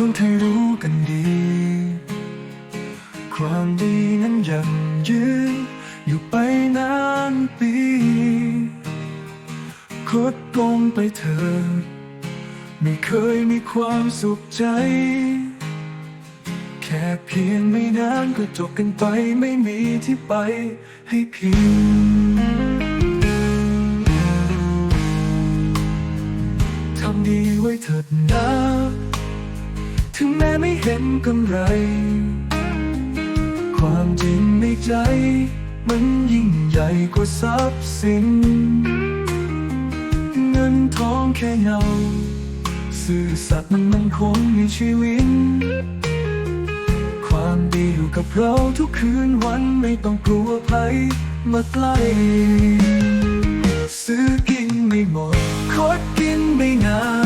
คนไทยรู้กันดี ความดีนั้นยังยืนอยู่ไปนานปีคดตรงไปเถิดไม่เคยมีความสุขใจ แค่เพียงไม่นานก็จบกันไปไม่มีที่ไปให้พิงทำดีไว้เถิดนะ ไม่เห็นกำไร ความจริงในใจ มันยิ่งใหญ่กว่าทรัพย์สิน เงินทองแค่เงาซื่อสัตย์มันมันคงมีชีวิต ความดีอยู่กับเราทุกคืนวันไม่ต้องกลัวใครมาใกล้ซื้อกินไม่หมดคดกินไม่งาม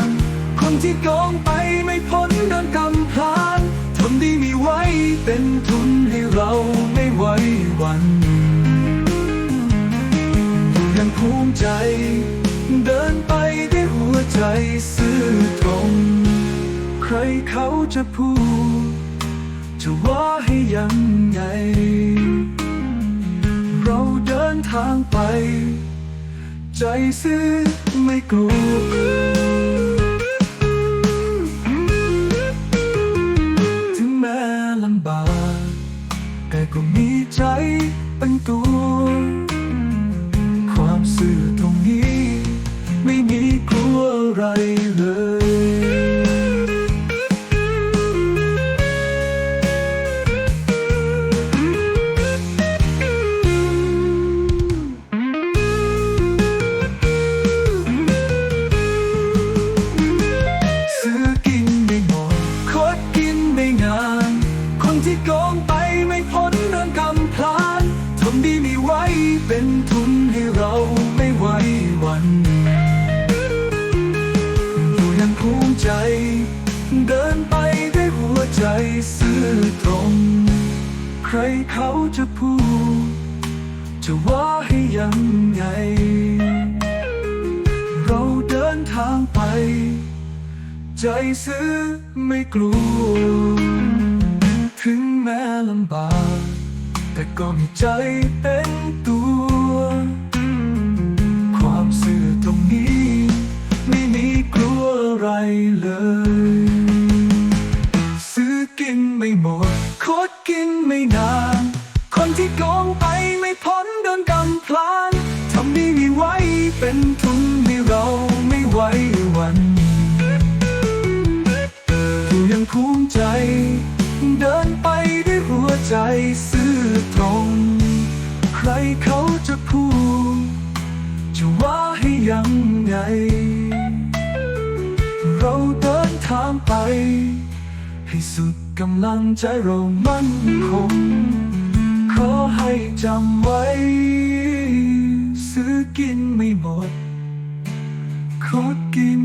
คนที่กองไปไม่พ้นเดินกำพานทำดีมีไว้เป็นทุนให้เราไม่ไหวหวันยังภูมิใจ เดินไปด้วยหัวใจซื่อตรง ใครเขาจะพูด จะว่าให้ยังไง เราเดินทางไป ใจซื่อไม่กลัว เป็นทุนให้เราไม่ไหวหวันอยู่ยังภูมิใจ เดินไปด้วยหัวใจซื่อตรง ใครเขาจะพูด จะว่าให้ยังไง เราเดินทางไป ใจซื้อไม่กลัว ถึงแม้ลำบากแต่ก็มีใจเป็นตัว เลย ซื้อกินไม่หมดคดกินไม่นาน คนที่โกองไปไม่พ้นโดนกำพลานทำดีมีไว้เป็นทุนให้เราไม่ไหววันอยู่ยังภูมิใจ เดินไปด้วยหัวใจซื่อตรง ใครเขาจะพูดจะว่าให้ยังไง เราเดินทางไป ให้สุดกำลังใจเรามั่นคง ขอให้จำไว้ ซื้อกินไม่หมดคดกิน